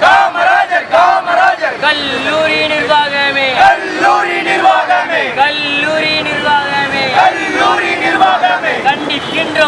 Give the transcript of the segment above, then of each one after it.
காமராஜர் காமராஜர் கல்லூரி நிர்வாகமே கல்லூரி நிர்வாகமே கல்லூரி நிர்வாகமே கல்லூரி நிர்வாகமே கண்டிக்கின்றோம் கண்டி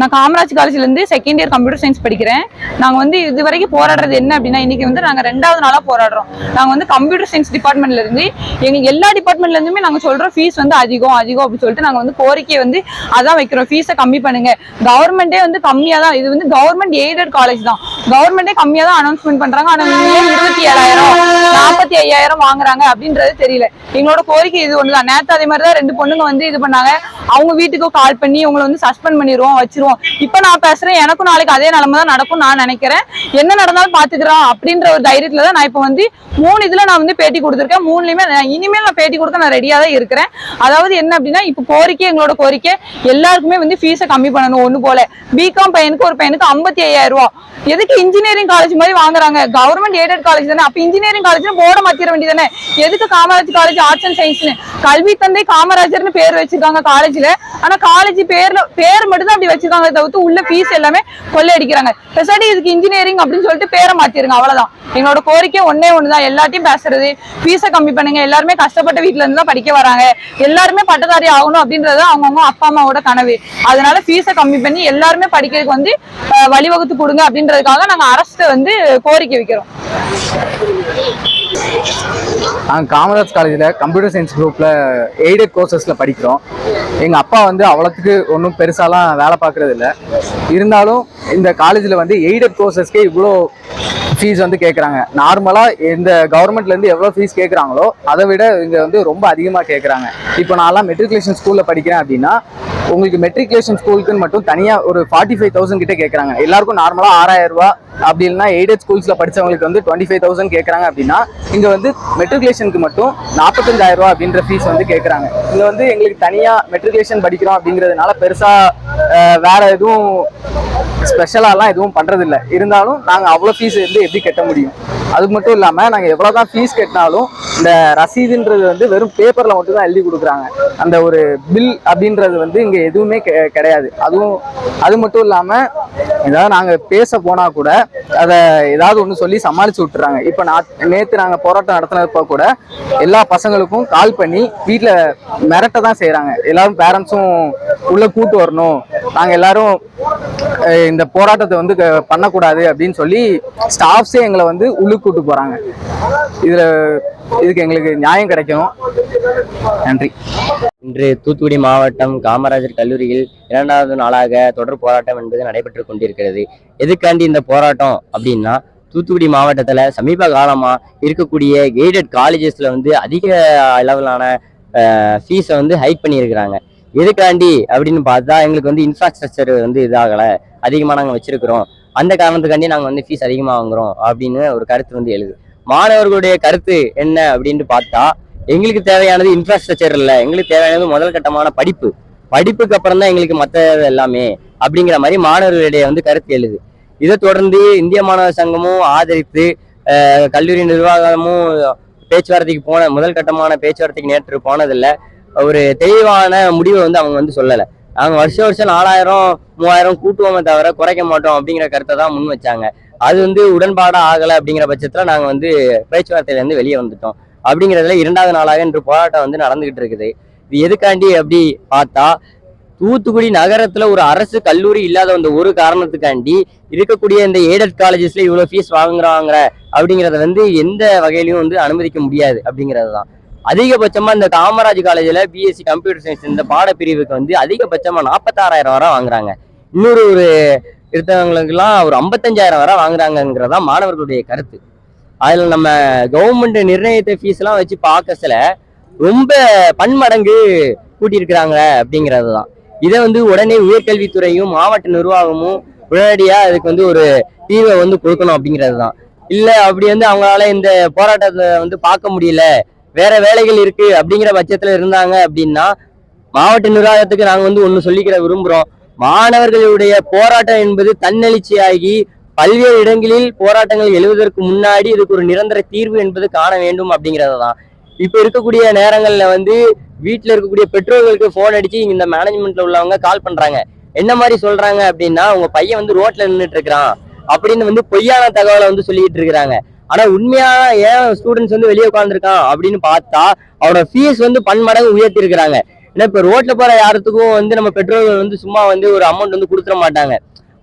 நான் காமராஜ் காலேஜ்லேருந்து செகண்ட் இயர் கம்ப்யூட்டர் சயின்ஸ் படிக்கிறேன். நாங்கள் வந்து இது வரைக்கும் போராடுறது என்ன அப்படின்னா இன்றைக்கி வந்து நாங்கள் ரெண்டாவது நாளாக போராடுறோம். நாங்கள் வந்து கம்ப்யூட்டர் சயின்ஸ் டிபார்ட்மெண்ட்லேருந்து எங்கள் எங்களுக்கு எல்லா டிபார்ட்மெண்ட்லேருந்துமே நாங்கள் சொல்கிறோம் ஃபீஸ் வந்து அதிகம் அதிகம் அப்படின்னு சொல்லிட்டு நாங்கள் வந்து கோரிக்கை வந்து அதான் வைக்கிறோம். ஃபீஸை கம்மி பண்ணுங்கள் கவர்மெண்டே வந்து கம்மியாக தான் இது வந்து கவர்மெண்ட் எய்டட் காலேஜ் தான். கவர்மெண்டே கம்மியாக தான் அனௌன்ஸ்மெண்ட் பண்ணுறாங்க ஆனால் இருபத்தி ஏழாயிரம். நாற்பத்தி ஐயாயிரம் வாங்குறாங்க அப்படின்றது தெரியல. எங்களோட கோரிக்கை இது ஒண்ணுதான். நேத்து அதே மாதிரிதான் ரெண்டு பொண்ணுங்க வந்து இது பண்ணாங்க. அவங்க வீட்டுக்கு கால் பண்ணி உங்களை வந்து சஸ்பெண்ட் பண்ணிடுவோம் வச்சிருவோம். இப்ப நான் பேசுறேன் எனக்கும் நாளைக்கு அதே நிலைமை தான் நடக்கும் நான் நினைக்கிறேன். என்ன நடந்தாலும் பாத்துக்கிறோம் அப்படின்ற ஒரு தைரியத்துல தான் நான் இப்ப வந்து மூணு இதுல நான் வந்து பேட்டி கொடுத்துருக்கேன். மூணுலயுமே இனிமேல் நான் பேட்டி கொடுக்க நான் ரெடியா தான் இருக்கிறேன். அதாவது என்ன அப்படின்னா இப்ப கோரிக்கை எங்களோட கோரிக்கை எல்லாருக்குமே வந்து ஃபீஸை கம்மி பண்ணணும் ஒண்ணு போல. பிகாம் பையனுக்கு ஒரு பையனுக்கு ஐம்பத்தி ஐயாயிரம் ரூபாய். எதுக்கு இன்ஜினியரிங் காலேஜ் மாதிரி வாங்குறாங்க? கவர்மெண்ட் எய்டட் காலேஜ் தானே. அப்ப இன்ஜினியரிங் காலேஜ் போர்டை மாத்திர வேண்டியதானே எதுக்கு காமராஜ் காலேஜ் ஆர்ட்ஸ் அண்ட் சயின்ஸ்னு கல்வி தந்தை காமராஜர்னு பேர் வச்சிருக்காங்க காலேஜ்ல ஆனா காலேஜ் பேர்ல பேர் மட்டும் தான் அப்படி வச்சிருக்காங்க தவிர்த்து உள்ள ஃபீஸ் எல்லாமே கொள்ளையடிக்கிறாங்க. பெசாடி இதுக்கு இன்ஜினியரிங் அப்படின்னு சொல்லிட்டு பேரை மாத்திருங்க அவ்வளவுதான். எங்களோட கோரிக்கை ஒன்னே ஒண்ணுதான். எல்லாத்தையும் பேசுறது ஃபீஸை கம்மி பண்ணுங்க. எல்லாருமே கஷ்டப்பட்ட வீட்ல இருந்து தான் படிக்க வராங்க. எல்லாருமே பட்டதாரி ஆகணும் அப்படின்றது அவங்கவுங்க அப்பா அம்மாவோட கனவு. அதனால ஃபீஸை கம்மி பண்ணி எல்லாருமே படிக்கிறதுக்கு வந்து வழிவகுத்து கொடுங்க அப்படின்றதுக்காக நாங்க அரசு வந்து கோரிக்கை வைக்கிறோம். நாங்கள் காமராஜ் காலேஜில் கம்ப்யூட்டர் சயின்ஸ் குரூப்பில் எய்டட் கோர்சஸில் படிக்கிறோம். எங்கள் அப்பா வந்து அவ்வளோத்துக்கு ஒன்றும் பெருசாலாம் வேலை பார்க்குறதில்ல இருந்தாலும் இந்த காலேஜில் வந்து எய்டட் கோர்சஸ்க்கே இவ்வளோ ஃபீஸ் வந்து கேட்குறாங்க நார்மலாக இந்த கவர்மெண்ட்லேருந்து எவ்வளோ ஃபீஸ் கேட்குறாங்களோ அதை விட இங்கே வந்து ரொம்ப அதிகமாக கேட்குறாங்க இப்போ நான்லாம் மெட்ரிகுலேஷன் ஸ்கூலில் படிக்கிறேன் அப்படின்னா உங்களுக்கு மெட்ரிகுலேஷன் ஸ்கூலுக்குன்னு மட்டும் தனியாக ஒரு ஃபார்ட்டி ஃபைவ் தௌசண்ட் கிட்டே கேட்குறாங்க எல்லாருக்கும் நார்மலாக ஆறாயிரம் ரூபா அப்படி இல்லைன்னா எய்டட் ஸ்கூல்ஸில் படிச்சவங்களுக்கு வந்து டுவெண்ட்டி ஃபைவ் தௌசண்ட் கேட்குறாங்க அப்படின்னா இங்கே வந்து மெட்ரிகுலேஷனுக்கு மட்டும் நாற்பத்தஞ்சாயிரம் ரூபா அப்படின்ற ஃபீஸ் வந்து கேட்குறாங்க இங்கே வந்து எங்களுக்கு தனியாக மெட்ரிகுலேஷன் படிக்கிறோம் அப்படிங்கிறதுனால பெருசாக வேறு எதுவும் ஸ்பெஷலாலாம் எதுவும் பண்ணுறதில்ல இருந்தாலும் நாங்கள் அவ்வளோ ஃபீஸ் வந்து எப்படி கட்ட முடியும்? அது மட்டும் இல்லாமல் நாங்கள் எவ்வளோ தான் ஃபீஸ் கட்டினாலும் இந்த ரசீதுன்றது வந்து வெறும் பேப்பரில் மட்டும் தான் எழுதி கொடுக்குறாங்க. அந்த ஒரு பில் அப்படின்றது வந்து இங்கே எதுவுமே கெ- கிடையாது. அதுவும் அது மட்டும் இல்லாமல் ஏதாவது நாங்கள் பேச போனால் கூட அதை ஏதாவது ஒன்று சொல்லி சமாளித்து விட்டுறாங்க. இப்போ நான் நேற்று நாங்கள் போராட்டம் நடத்தினப்போ கூட எல்லா பசங்களுக்கும் கால் பண்ணி வீட்டில் மிரட்ட தான் செய்கிறாங்க எல்லாரும் பேரண்ட்ஸும் உள்ளே கூட்டு வரணும். நாங்கள் எல்லாரும் இந்த போராட்டத்தை வந்து க- பண்ணக்கூடாது அப்படின்னு சொல்லி ஸ்டாஃப்ஸே எங்களை வந்து உள்ளுக்கு கூட்டு போகிறாங்க இதில் இதுக்கு எங்களுக்கு நியாயம் கிடைக்கும் நன்றி. இன்று தூத்துக்குடி மாவட்டம் காமராஜர் கல்லூரியில் இரண்டாவது நாளாக தொடர் போராட்டம் என்பது நடைபெற்று கொண்டிருக்கிறது. எதுக்காண்டி இந்த போராட்டம் அப்படின்னா தூத்துக்குடி மாவட்டத்தில் சமீப காலமாக இருக்கக்கூடிய எய்டட் காலேஜஸில் வந்து அதிக அளவிலான ஃபீஸை வந்து ஹைக் பண்ணியிருக்கிறாங்க. எதுக்காண்டி அப்படின்னு பார்த்தா எங்களுக்கு வந்து இன்ஃப்ராஸ்ட்ரக்சர் வந்து இதாகலை. அதிகமாக நாங்கள் வச்சிருக்கிறோம். அந்த காரணத்துக்காண்டி நாங்கள் வந்து ஃபீஸ் அதிகமாக வாங்குறோம் அப்படின்னு ஒரு கருத்து வந்து எழுது. மாணவர்களுடைய கருத்து என்ன அப்படின்ட்டு பார்த்தா எங்களுக்கு தேவையானது இன்ஃப்ராஸ்ட்ரக்சர் இல்லை. எங்களுக்கு தேவையானது முதல் கட்டமான படிப்பு. படிப்புக்கு அப்புறம் தான் எங்களுக்கு மற்ற எல்லாமே அப்படிங்கிற மாதிரி மாணவர்களிடையே வந்து கருத்து எழுது. இதை தொடர்ந்து இந்திய மாணவர் சங்கமும் ஆதரித்து கல்லூரி நிர்வாகமும் பேச்சுவார்த்தைக்கு போன முதல் கட்டமான பேச்சுவார்த்தைக்கு நேற்று போனதில்ல. ஒரு தெளிவான முடிவை வந்து அவங்க வந்து சொல்லலை. நாங்கள் வருஷம் வருஷம் நாலாயிரம் மூவாயிரம் கூட்டுவோமே தவிர குறைக்க மாட்டோம் அப்படிங்கிற கருத்தை தான் முன் வச்சாங்க. அது வந்து உடன்பாடாக ஆகலை அப்படிங்கிற பட்சத்தில் நாங்கள் வந்து பேச்சுவார்த்தையிலேருந்து வெளியே வந்துட்டோம். அப்படிங்கிறதுல இரண்டாவது நாளாக இன்று போராட்டம் வந்து நடந்துகிட்டு இருக்குது. இது எதுக்காண்டி அப்படி பார்த்தா தூத்துக்குடி நகரத்துல ஒரு அரசு கல்லூரி இல்லாத அந்த ஒரு காரணத்துக்காண்டி இருக்கக்கூடிய இந்த எய்டட் காலேஜஸ்ல இவ்வளவு ஃபீஸ் வாங்குறாங்க அப்படிங்கிறத வந்து எந்த வகையிலையும் வந்து அனுமதிக்க முடியாது அப்படிங்கிறது தான் அதிகபட்சமா இந்த காமராஜ் காலேஜ்ல பிஎஸ்சி கம்ப்யூட்டர் சயின்ஸ் இந்த பாடப்பிரிவுக்கு வந்து அதிகபட்சமா நாற்பத்தாறாயிரம் வரை வாங்குறாங்க. இன்னொரு ஒரு இருந்தவங்களுக்குலாம் ஒரு ஐம்பத்தஞ்சாயிரம் வரை வாங்குறாங்கிறதா மாணவர்களுடைய கருத்து. அதில் நம்ம கவர்மெண்ட் நிர்ணயித்த ஃபீஸ்லாம் வச்சு பார்க்கல ரொம்ப பன்மடங்கு கூட்டியிருக்கிறாங்க அப்படிங்கிறது தான் இதை வந்து உடனே உயர்கல்வித்துறையும் மாவட்ட நிர்வாகமும் உடனடியாக அதுக்கு வந்து ஒரு தீர்வை வந்து கொடுக்கணும் அப்படிங்கிறது தான் இல்லை அப்படி வந்து அவங்களால இந்த போராட்டத்தை வந்து பார்க்க முடியல. வேற வேலைகள் இருக்கு அப்படிங்கிற பட்சத்துல இருந்தாங்க அப்படின்னா மாவட்ட நிர்வாகத்துக்கு நாங்க வந்து ஒண்ணு சொல்லிக்கிற விரும்புறோம். மாணவர்களுடைய போராட்டம் என்பது தன்னெழுச்சியாகி பல்வேறு இடங்களில் போராட்டங்கள் எழுவதற்கு முன்னாடி இதுக்கு ஒரு நிரந்தர தீர்வு என்பது காண வேண்டும் அப்படிங்கிறது தான். இப்போ இருக்கக்கூடிய நேரங்களில் வந்து வீட்டில் இருக்கக்கூடிய பெற்றோர்களுக்கு ஃபோன் அடித்து இந்த மேனேஜ்மெண்ட்ல உள்ளவங்க கால் பண்ணுறாங்க என்ன மாதிரி சொல்கிறாங்க அப்படின்னா உங்கள் பையன் வந்து ரோட்டில் நின்றுட்டு இருக்கிறான் அப்படின்னு வந்து பொய்யான தகவலை வந்து சொல்லிக்கிட்டு இருக்கிறாங்க. ஆனா உண்மையா ஏன் ஸ்டூடெண்ட்ஸ் வந்து வெளியே உட்காந்துருக்கான் அப்படின்னு பார்த்தா அவனோட ஃபீஸ் வந்து பன்மடங்கு உயர்த்தி இருக்கிறாங்க ஏன்னா இப்ப ரோட்ல போற யாருத்துக்கும் வந்து நம்ம பெற்றோர்கள் வந்து சும்மா வந்து ஒரு அமௌண்ட் வந்து கொடுத்துட மாட்டாங்க.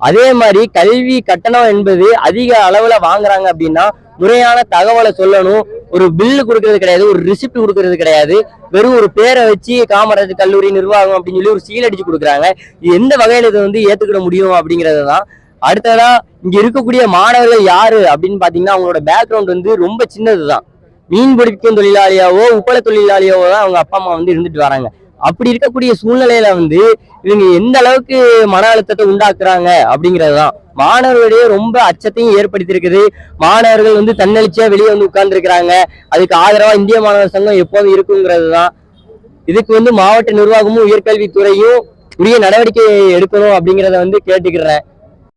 அதே மாதிரி கல்வி கட்டணம் என்பது அதிக அளவுல வாங்குறாங்க அப்படின்னா முறையான தகவலை சொல்லணும். ஒரு பில்லு கொடுக்கறது கிடையாது ஒரு ரிசிப்ட் கொடுக்கறது கிடையாது. வெறும் ஒரு பேரை வச்சு காமராஜர் கல்லூரி நிர்வாகம் அப்படின்னு சொல்லி ஒரு சீல் அடிச்சு கொடுக்குறாங்க. இது எந்த வகையில இதை வந்து ஏத்துக்கிட முடியும் அப்படிங்கிறது தான் அடுத்ததா இங்க இருக்கக்கூடிய மாணவர்கள் யாரு அப்படின்னு பாத்தீங்கன்னா அவங்களோட பேக்ரவுண்ட் வந்து ரொம்ப சின்னதுதான். மீன் பிடிக்கும் தொழிலாளியாவோ உப்பள தொழிலாளியாவோ தான் அவங்க அப்பா அம்மா வந்து இருந்துட்டு வராங்க. அப்படி இருக்கக்கூடிய சூழ்நிலையில வந்து இவங்க எந்த அளவுக்கு மன அழுத்தத்தை உண்டாக்குறாங்க அப்படிங்கிறது தான் மாணவர்களிடையே ரொம்ப அச்சத்தையும் ஏற்படுத்தியிருக்குது. மாணவர்கள் வந்து தன்னெழுச்சியா வெளியே வந்து உட்கார்ந்துருக்கிறாங்க. அதுக்கு ஆதரவா இந்திய மாணவர் சங்கம் எப்போதும் இருக்குங்கிறது தான் இதுக்கு வந்து மாவட்ட நிர்வாகமும் உயர்கல்வித்துறையும் உரிய நடவடிக்கை எடுக்கணும் அப்படிங்கிறத வந்து கேட்டுக்கிறேன்.